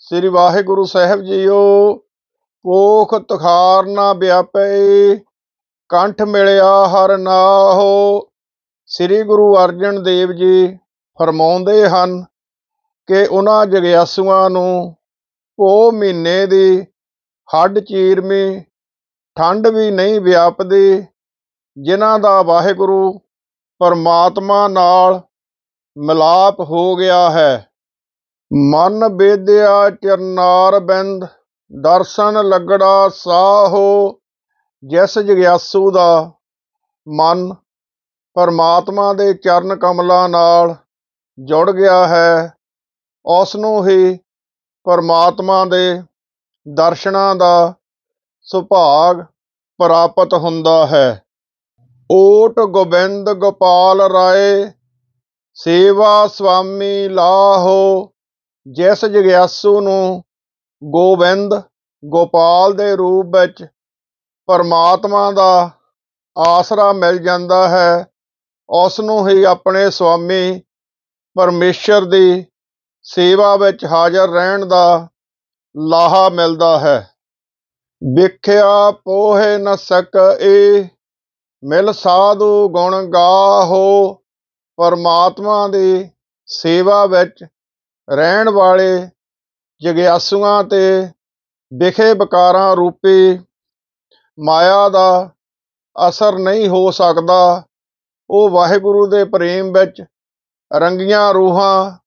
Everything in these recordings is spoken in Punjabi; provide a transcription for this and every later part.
ਸ੍ਰੀ ਵਾਹਿਗੁਰੂ ਸਾਹਿਬ ਜੀਓ ਪੋਖ ਤੁਖਾਰ ਨਾ ਵਿਆਪੈ, ਕੰਠ ਮਿਲਿਆ ਹਰ ਨਾਹੋ। ਸ੍ਰੀ ਗੁਰੂ ਅਰਜਨ ਦੇਵ ਜੀ ਫਰਮਾਉਂਦੇ ਹਨ ਕਿ ਉਹਨਾਂ ਜਗਿਆਸੂਆਂ ਨੂੰ ਉਹ ਮਹੀਨੇ ਦੀ ਹੱਡ ਚੀਰਮੀ, ਠੰਡ ਵੀ ਨਹੀਂ ਵਿਆਪਦੀ, ਜਿਨ੍ਹਾਂ ਦਾ ਵਾਹਿਗੁਰੂ ਪਰਮਾਤਮਾ ਨਾਲ ਮਿਲਾਪ ਹੋ ਗਿਆ ਹੈ। ਮਨ ਬੇਦਿਆ ਚਰਨਾਰ ਬਿੰਦ, ਦਰਸ਼ਨ ਲੱਗੜਾ ਸਾਹੋ, ਜਿਸ ਜਗਿਆਸੂ ਦਾ ਮਨ ਪਰਮਾਤਮਾ ਦੇ ਚਰਨ ਕਮਲਾਂ ਨਾਲ ਜੁੜ ਗਿਆ ਹੈ ਉਸ ਨੂੰ ਹੀ ਪਰਮਾਤਮਾ ਦੇ ਦਰਸ਼ਨਾਂ ਦਾ ਸੁਭਾਗ ਪ੍ਰਾਪਤ ਹੁੰਦਾ ਹੈ। ਓਟ ਗੋਬਿੰਦ ਗੋਪਾਲ ਰਾਏ, ਸੇਵਾ ਸੁਆਮੀ ਲਾਹੋ ਜਿਸ ਜਗਿਆਸੂ ਨੂੰ ਗੋਬਿੰਦ ਗੋਪਾਲ ਦੇ ਰੂਪ ਵਿੱਚ ਪਰਮਾਤਮਾ ਦਾ ਆਸਰਾ ਮਿਲ ਜਾਂਦਾ ਹੈ ਉਸ ਨੂੰ ਹੀ ਆਪਣੇ ਸੁਆਮੀ ਪਰਮੇਸ਼ਰ ਦੀ ਸੇਵਾ ਵਿੱਚ ਹਾਜ਼ਰ ਰਹਿਣ ਦਾ ਲਾਹਾ ਮਿਲਦਾ ਹੈ। ਵਿਖਿਆ ਪੋਹੇ ਨ ਸਕਏ ਮਿਲ ਸਾਧੂ ਗੁਣ ਗਾਹੋ, ਪਰਮਾਤਮਾ ਦੀ ਸੇਵਾ ਵਿੱਚ ਰਹਿਣ ਵਾਲੇ ਜਗਿਆਸੂਆਂ ਤੇ ਵਿਖੇ ਵਿਕਾਰਾਂ ਰੂਪੀ ਮਾਇਆ ਦਾ ਅਸਰ ਨਹੀਂ ਹੋ ਸਕਦਾ। ਉਹ ਵਾਹਿਗੁਰੂ ਦੇ ਪ੍ਰੇਮ ਵਿੱਚ ਰੰਗੀਆਂ ਰੂਹਾਂ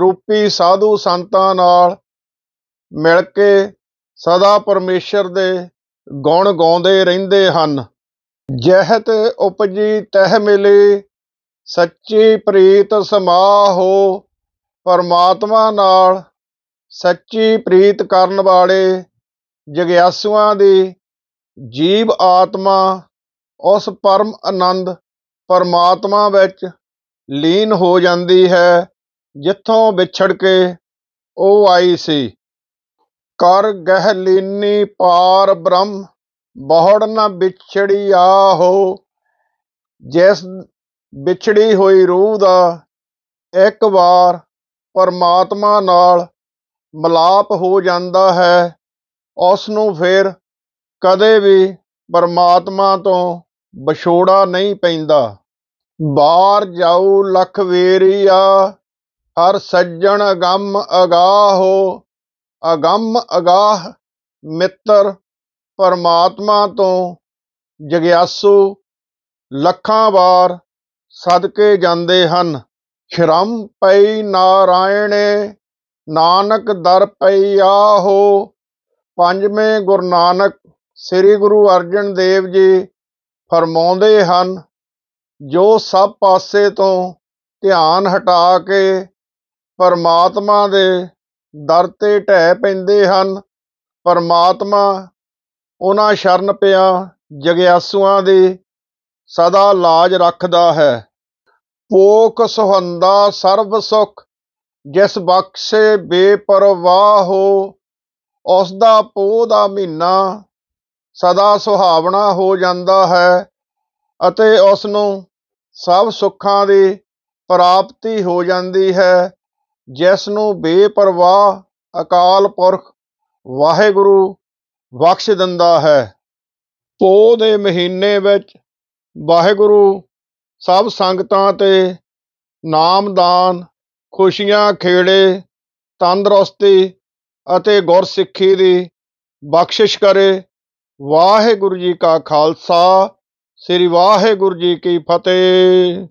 ਰੂਪੀ ਸਾਧੂ ਸੰਤਾਂ ਨਾਲ ਮਿਲ ਕੇ ਸਦਾ ਪਰਮੇਸ਼ਰ ਦੇ ਗੁਣ ਗਾਉਂਦੇ ਰਹਿੰਦੇ ਹਨ। ਜਹਿਤ ਉਪਜੀ ਤਹਿ ਮਿਲੇ ਸੱਚੀ ਪ੍ਰੀਤ ਸਮਾਹੋ ਪਰਮਾਤਮਾ ਨਾਲ ਸੱਚੀ ਪ੍ਰੀਤ ਕਰਨ ਵਾਲੇ ਜਗਿਆਸੂਆਂ ਦੀ ਜੀਵ ਆਤਮਾ, ਉਸ ਪਰਮ ਆਨੰਦ ਪਰਮਾਤਮਾ ਵਿੱਚ ਲੀਨ ਹੋ ਜਾਂਦੀ ਹੈ, ਜਿੱਥੋਂ ਵਿਛੜ ਕੇ ਉਹ ਆਈ ਸੀ। ਕਰ ਗਹਿ ਲੀਨੀ ਪਾਰ ਬ੍ਰਹਮ, ਬਹੁੜ ਨਾ ਵਿਛੜੀ ਆਹੋ ਜਿਸ ਵਿਛੜੀ ਹੋਈ ਰੂਹ ਦਾ ਇੱਕ ਵਾਰ ਪਰਮਾਤਮਾ ਨਾਲ ਮਿਲਾਪ ਹੋ ਜਾਂਦਾ ਹੈ ਉਸ ਨੂੰ ਫਿਰ ਕਦੇ ਵੀ ਪਰਮਾਤਮਾ ਤੋਂ ਵਿਛੋੜਾ ਨਹੀਂ ਪੈਂਦਾ। ਬਾਹਰ ਜਾਊ ਲਖ ਵੇਰੀਆ, ਹਰ ਸੱਜਣ ਅਗੰਮ ਅਗਾਹੋ, ਅਗੰਮ ਅਗਾਹ ਮਿੱਤਰ ਪਰਮਾਤਮਾ ਤੋਂ ਜਗਿਆਸੂ ਲੱਖਾਂ ਵਾਰ ਸਦਕੇ ਜਾਂਦੇ ਹਨ। ਸ਼ਰਮ ਪਈ ਨਾਰਾਇਣੇ, ਨਾਨਕ ਦਰ ਪਈ ਆਹੋ। ਪੰਜਵੇਂ ਗੁਰੂ ਨਾਨਕ ਸ੍ਰੀ ਗੁਰੂ ਅਰਜਨ ਦੇਵ ਜੀ ਫਰਮਾਉਂਦੇ ਹਨ, ਜੋ ਸਭ ਪਾਸੇ ਤੋਂ ਧਿਆਨ ਹਟਾ ਕੇ ਪਰਮਾਤਮਾ ਦੇ ਦਰ ਤੇ ਢਹਿ ਪੈਂਦੇ ਹਨ, ਪਰਮਾਤਮਾ ਉਹਨਾਂ ਸ਼ਰਨ ਪਿਆ ਜਗਿਆਸੂਆਂ ਦੀ ਸਦਾ ਲਾਜ ਰੱਖਦਾ ਹੈ। ਪੋਖ ਸੁਹੰਦਾ ਸਰਬ ਸੁਖ, ਜਿਸ ਬਖਸ਼ੇ ਬੇਪਰਵਾਹ ਹੋ ਉਸ ਦਾ ਪੋਹ ਦਾ ਮਹੀਨਾ ਸਦਾ ਸੁਹਾਵਣਾ ਹੋ ਜਾਂਦਾ ਹੈ ਅਤੇ ਉਸ ਨੂੰ ਸਭ ਸੁੱਖਾਂ ਦੀ ਪ੍ਰਾਪਤੀ ਹੋ ਜਾਂਦੀ ਹੈ ਜਿਸ ਨੂੰ ਬੇਪਰਵਾਹ ਅਕਾਲ ਪੁਰਖ ਵਾਹਿਗੁਰੂ ਬਖਸ਼ ਦਿੰਦਾ ਹੈ। ਪੋਹ ਦੇ ਮਹੀਨੇ ਵਿੱਚ ਵਾਹਿਗੁਰੂ ਸਭ ਸੰਗਤਾਂ ਤੇ ਨਾਮਦਾਨ, ਖੁਸ਼ੀਆਂ ਖੇੜੇ, ਤੰਦਰੁਸਤੀ ਅਤੇ ਗੁਰਸਿੱਖੀ ਦੀ ਬਖਸ਼ਿਸ਼ ਕਰੇ। ਵਾਹਿਗੁਰੂ ਜੀ ਕਾ ਖਾਲਸਾ, ਸ੍ਰੀ ਵਾਹਿਗੁਰੂ ਜੀ ਕੀ ਫਤਿਹ।